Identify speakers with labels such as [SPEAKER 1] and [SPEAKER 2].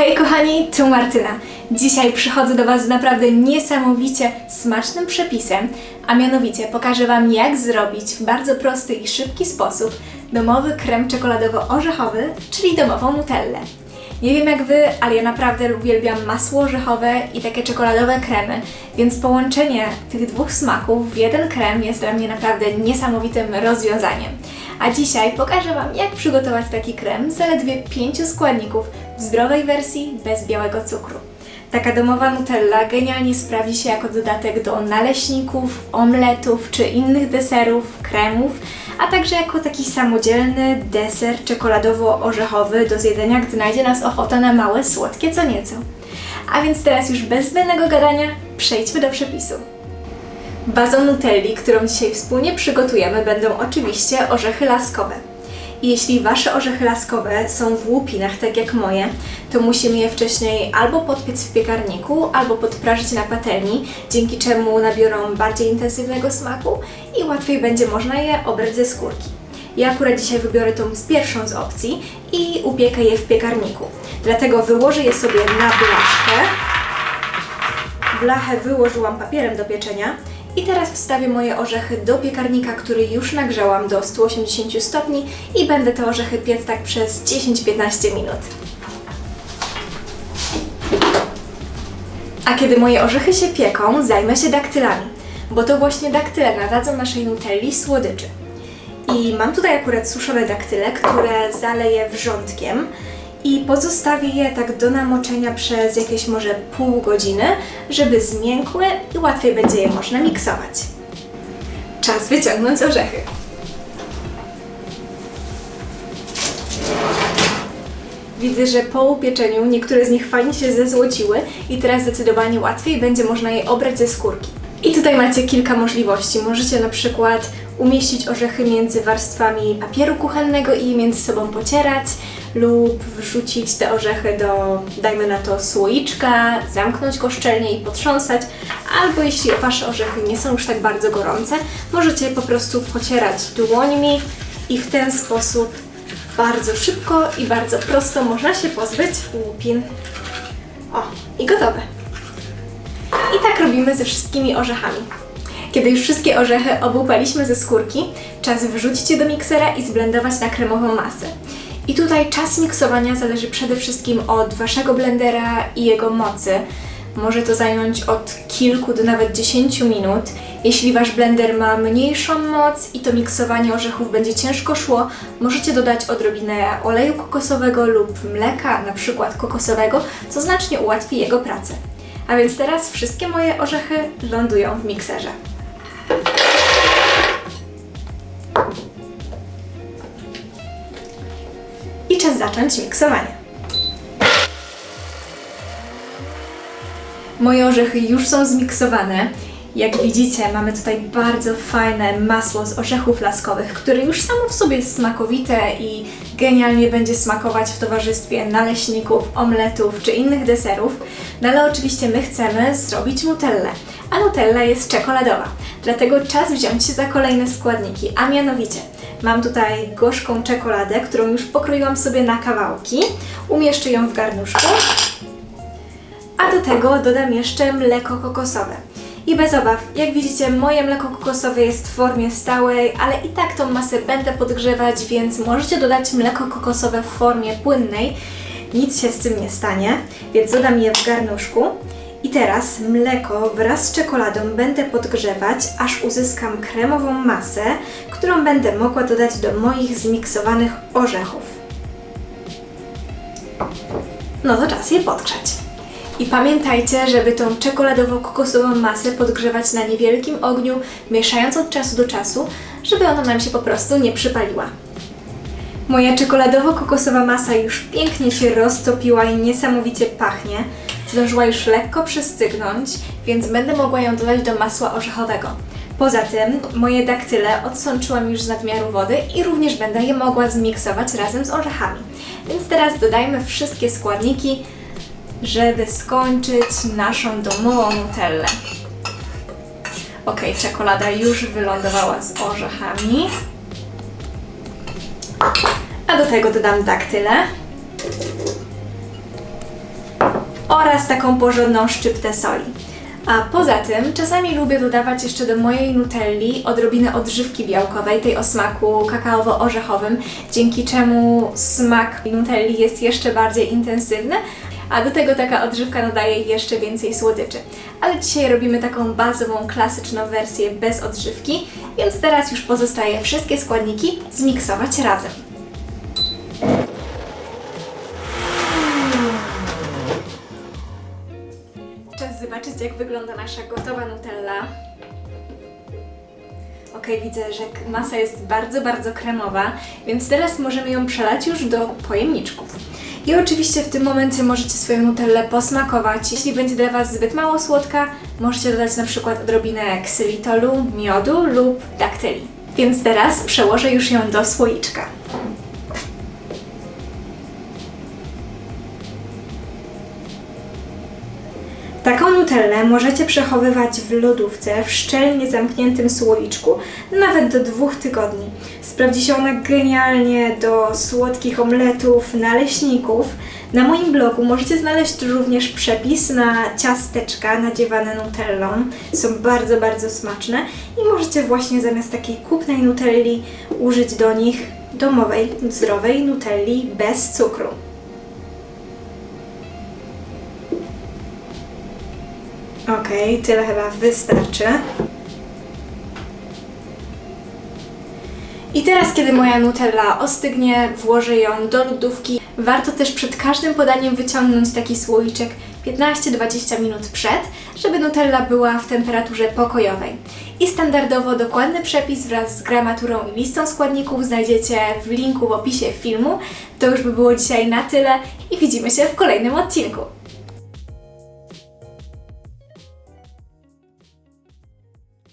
[SPEAKER 1] Hej kochani, tu Martyna. Dzisiaj przychodzę do Was z naprawdę niesamowicie smacznym przepisem, a mianowicie pokażę Wam jak zrobić w bardzo prosty i szybki sposób domowy krem czekoladowo-orzechowy, czyli domową nutellę. Nie wiem jak Wy, ale ja naprawdę uwielbiam masło orzechowe i takie czekoladowe kremy, więc połączenie tych dwóch smaków w jeden krem jest dla mnie naprawdę niesamowitym rozwiązaniem. A dzisiaj pokażę Wam, jak przygotować taki krem z zaledwie 5 składników w zdrowej wersji bez białego cukru. Taka domowa Nutella genialnie sprawdzi się jako dodatek do naleśników, omletów czy innych deserów, kremów, a także jako taki samodzielny deser czekoladowo-orzechowy do zjedzenia, gdy najdzie nas ochota na małe, słodkie co nieco. A więc teraz już bez zbędnego gadania przejdźmy do przepisu. Bazą nutelli, którą dzisiaj wspólnie przygotujemy, będą oczywiście orzechy laskowe. Jeśli Wasze orzechy laskowe są w łupinach, tak jak moje, to musimy je wcześniej albo podpiec w piekarniku, albo podprażyć na patelni, dzięki czemu nabiorą bardziej intensywnego smaku i łatwiej będzie można je obrać ze skórki. Ja akurat dzisiaj wybiorę tą z pierwszą z opcji i upiekę je w piekarniku. Dlatego wyłożę je sobie na blaszkę. Blachę wyłożyłam papierem do pieczenia i teraz wstawię moje orzechy do piekarnika, który już nagrzałam do 180 stopni i będę te orzechy piec tak przez 10-15 minut. A kiedy moje orzechy się pieką, zajmę się daktylami, bo to właśnie daktyle nadadzą naszej nutelli słodyczy. I mam tutaj akurat suszone daktyle, które zaleję wrzątkiem i pozostawię je tak do namoczenia przez jakieś może pół godziny, żeby zmiękły i łatwiej będzie je można miksować. Czas wyciągnąć orzechy. Widzę, że po upieczeniu niektóre z nich fajnie się zezłociły i teraz zdecydowanie łatwiej będzie można je obrać ze skórki. I tutaj macie kilka możliwości. Możecie na przykład umieścić orzechy między warstwami papieru kuchennego i między sobą pocierać lub wrzucić te orzechy do, dajmy na to, słoiczka, zamknąć go szczelnie i potrząsać, albo jeśli Wasze orzechy nie są już tak bardzo gorące, możecie po prostu pocierać dłońmi i w ten sposób bardzo szybko i bardzo prosto można się pozbyć łupin. O, i gotowe. I tak robimy ze wszystkimi orzechami. Kiedy już wszystkie orzechy obłupaliśmy ze skórki, czas wrzucić je do miksera i zblendować na kremową masę. I tutaj czas miksowania zależy przede wszystkim od Waszego blendera i jego mocy. Może to zająć od kilku do nawet 10 minut. Jeśli Wasz blender ma mniejszą moc i to miksowanie orzechów będzie ciężko szło, możecie dodać odrobinę oleju kokosowego lub mleka, na przykład kokosowego, co znacznie ułatwi jego pracę. A więc teraz wszystkie moje orzechy lądują w mikserze. Zacząć miksowanie. Moje orzechy już są zmiksowane. Jak widzicie, mamy tutaj bardzo fajne masło z orzechów laskowych, które już samo w sobie jest smakowite i genialnie będzie smakować w towarzystwie naleśników, omletów czy innych deserów. No ale oczywiście my chcemy zrobić nutellę, a nutella jest czekoladowa. Dlatego czas wziąć się za kolejne składniki, a mianowicie mam tutaj gorzką czekoladę, którą już pokroiłam sobie na kawałki. Umieszczę ją w garnuszku. A do tego dodam jeszcze mleko kokosowe. I bez obaw, jak widzicie, moje mleko kokosowe jest w formie stałej, ale i tak tą masę będę podgrzewać, więc możecie dodać mleko kokosowe w formie płynnej. Nic się z tym nie stanie, więc dodam je w garnuszku. I teraz mleko wraz z czekoladą będę podgrzewać, aż uzyskam kremową masę, którą będę mogła dodać do moich zmiksowanych orzechów. No to czas je podgrzać. I pamiętajcie, żeby tą czekoladowo-kokosową masę podgrzewać na niewielkim ogniu, mieszając od czasu do czasu, żeby ona nam się po prostu nie przypaliła. Moja czekoladowo-kokosowa masa już pięknie się roztopiła i niesamowicie pachnie. Zdążyła już lekko przystygnąć, więc będę mogła ją dodać do masła orzechowego. Poza tym moje daktyle odsączyłam już z nadmiaru wody i również będę je mogła zmiksować razem z orzechami. Więc teraz dodajmy wszystkie składniki, żeby skończyć naszą domową nutellę. Ok, czekolada już wylądowała z orzechami. A do tego dodam daktyle. oraz taką porządną szczyptę soli. A poza tym czasami lubię dodawać jeszcze do mojej nutelli odrobinę odżywki białkowej, tej o smaku kakaowo-orzechowym, dzięki czemu smak nutelli jest jeszcze bardziej intensywny, a do tego taka odżywka nadaje jeszcze więcej słodyczy. Ale dzisiaj robimy taką bazową, klasyczną wersję bez odżywki, więc teraz już pozostaje wszystkie składniki zmiksować razem. Jak wygląda nasza gotowa Nutella. Ok, widzę, że masa jest bardzo, bardzo kremowa, więc teraz możemy ją przelać już do pojemniczków. I oczywiście w tym momencie możecie swoją nutellę posmakować. Jeśli będzie dla Was zbyt mało słodka, możecie dodać na przykład odrobinę ksylitolu, miodu lub daktyli. Więc teraz przełożę już ją do słoiczka. Taką nutellę możecie przechowywać w lodówce w szczelnie zamkniętym słoiczku nawet do dwóch tygodni. Sprawdzi się ona genialnie do słodkich omletów, naleśników. Na moim blogu możecie znaleźć również przepis na ciasteczka nadziewane nutellą. Są bardzo, bardzo smaczne i możecie właśnie zamiast takiej kupnej nutelli użyć do nich domowej, zdrowej nutelli bez cukru. Okej, tyle chyba wystarczy. I teraz, kiedy moja Nutella ostygnie, włożę ją do lodówki. Warto też przed każdym podaniem wyciągnąć taki słoiczek 15-20 minut przed, żeby Nutella była w temperaturze pokojowej. I standardowo dokładny przepis wraz z gramaturą i listą składników znajdziecie w linku w opisie filmu. To już by było dzisiaj na tyle i widzimy się w kolejnym odcinku.